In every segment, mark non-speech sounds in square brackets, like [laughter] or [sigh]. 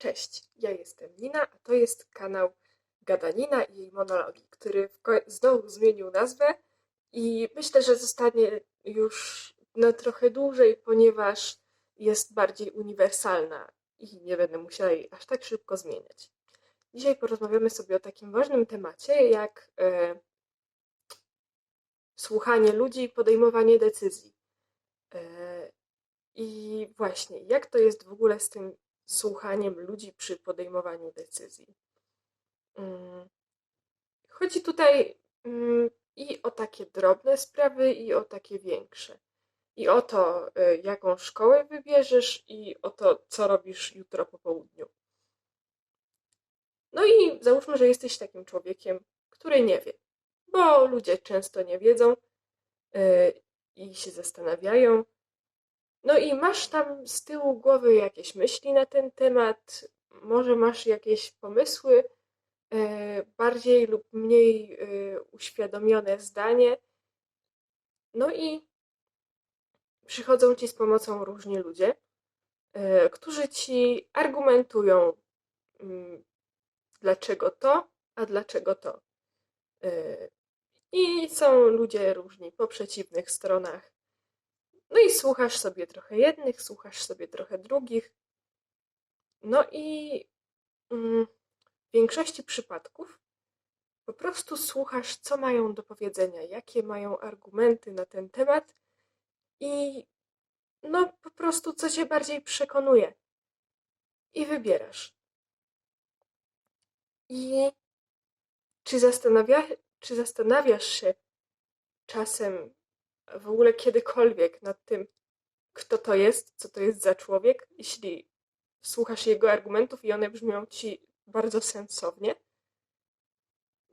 Cześć, ja jestem Nina, a to jest kanał Gadanina i jej monologi, który znowu zmienił nazwę i myślę, że zostanie już na trochę dłużej, ponieważ jest bardziej uniwersalna i nie będę musiała jej aż tak szybko zmieniać. Dzisiaj porozmawiamy sobie o takim ważnym temacie jak e, słuchanie ludzi i podejmowanie decyzji. E, I właśnie, jak to jest w ogóle z tym słuchaniem ludzi przy podejmowaniu decyzji? Mm, Chodzi tutaj mm, i o takie drobne sprawy, i o takie większe. I o to, e, jaką szkołę wybierzesz, i o to, co robisz jutro po południu. No i załóżmy, że jesteś takim człowiekiem, który nie wie, bo ludzie często nie wiedzą e, i się zastanawiają. No i masz tam z tyłu głowy jakieś myśli na ten temat, może masz jakieś pomysły, e, bardziej lub mniej e, uświadomione zdanie. No i przychodzą ci z pomocą różni ludzie, e, którzy ci argumentują, mm, dlaczego to, a dlaczego to. I są ludzie różni po przeciwnych stronach. No i słuchasz sobie trochę jednych, słuchasz sobie trochę drugich. No i mm, w większości przypadków po prostu słuchasz, co mają do powiedzenia, jakie mają argumenty na ten temat i no po prostu co cię bardziej przekonuje. I wybierasz. I czy, zastanawia, czy zastanawiasz się czasem w ogóle kiedykolwiek nad tym, kto to jest, co to jest za człowiek, jeśli słuchasz jego argumentów i one brzmią ci bardzo sensownie?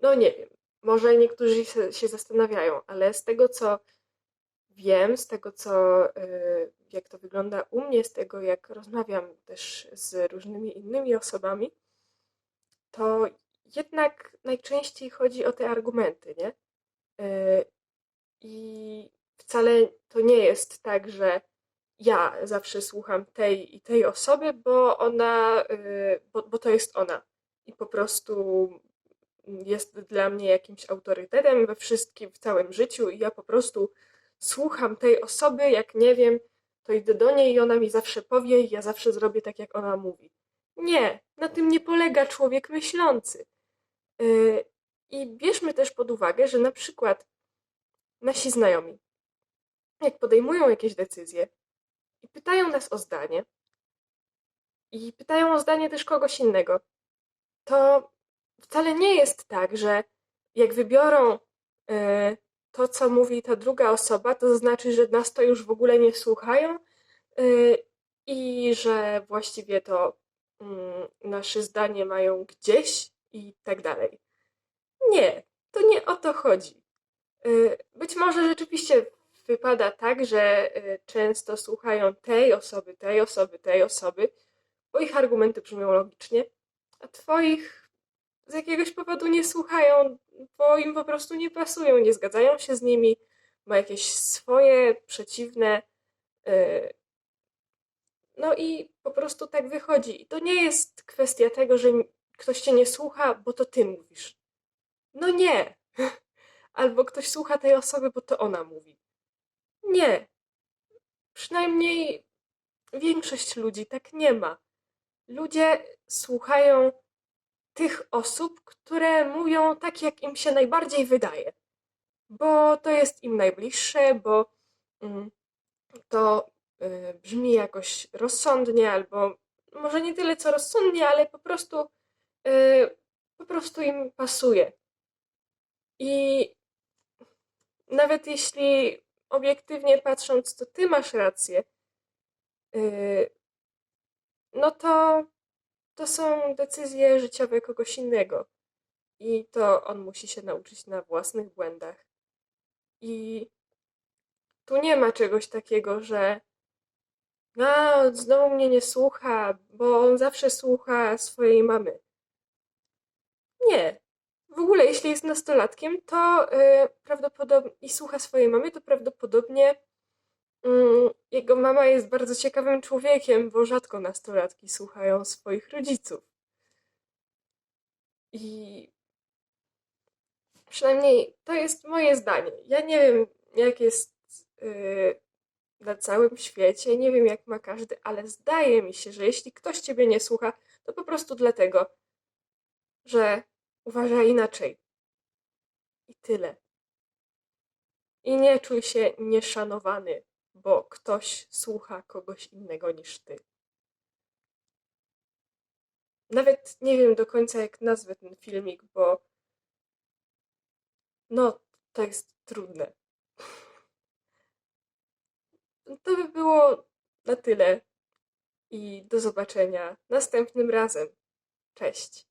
No nie wiem. Może niektórzy się, zastanawiają, ale z tego co wiem, z tego co y, jak to wygląda u mnie, z tego jak rozmawiam też z różnymi innymi osobami, to jednak najczęściej chodzi o te argumenty, nie? Wcale to nie jest tak, że ja zawsze słucham tej i tej osoby, bo ona, y, bo, bo to jest ona. I po prostu jest dla mnie jakimś autorytetem we wszystkim, w całym życiu, i ja po prostu słucham tej osoby, jak nie wiem, to idę do niej i ona mi zawsze powie, i ja zawsze zrobię tak, jak ona mówi. Nie, na tym nie polega człowiek myślący. Y, I bierzmy też pod uwagę, że na przykład nasi znajomi, jak podejmują jakieś decyzje i pytają nas o zdanie, i pytają o zdanie też kogoś innego, to wcale nie jest tak, że jak wybiorą e, to, co mówi ta druga osoba, to znaczy, że nas to już w ogóle nie słuchają e, i że właściwie to mm, nasze zdanie mają gdzieś i tak dalej. Nie, to nie o to chodzi. E, Być może rzeczywiście wypada tak, że e, często słuchają tej osoby, tej osoby, tej osoby, bo ich argumenty brzmią logicznie, a twoich z jakiegoś powodu nie słuchają, bo im po prostu nie pasują, nie zgadzają się z nimi, ma jakieś swoje przeciwne. e, No i po prostu tak wychodzi. I to nie jest kwestia tego, że ktoś cię nie słucha, bo to ty mówisz. No nie. [laughs] Albo ktoś słucha tej osoby, bo to ona mówi. Nie. Przynajmniej większość ludzi tak nie ma. Ludzie słuchają tych osób, które mówią tak, jak im się najbardziej wydaje. Bo to jest im najbliższe, bo mm, to y, brzmi jakoś rozsądnie, albo może nie tyle co rozsądnie, ale po prostu, y, po prostu im pasuje. I nawet jeśli obiektywnie patrząc, to ty masz rację, y, no to to są decyzje życiowe kogoś innego. I to on musi się nauczyć na własnych błędach. I tu nie ma czegoś takiego, że a, znowu mnie nie słucha, bo on zawsze słucha swojej mamy. Nie. W ogóle, jeśli jest nastolatkiem, to yy, prawdopodobnie i słucha swojej mamy, to prawdopodobnie Mm, Jego mama jest bardzo ciekawym człowiekiem, bo rzadko nastolatki słuchają swoich rodziców. I przynajmniej to jest moje zdanie. Ja nie wiem, jak jest yy, na całym świecie, nie wiem, jak ma każdy, ale zdaje mi się, że jeśli ktoś ciebie nie słucha, to po prostu dlatego, że uważa inaczej. I tyle. I nie czuj się nieszanowany, bo ktoś słucha kogoś innego niż ty. Nawet nie wiem do końca, jak nazwę ten filmik, bo no, to jest trudne. To by było na tyle i do zobaczenia następnym razem. Cześć.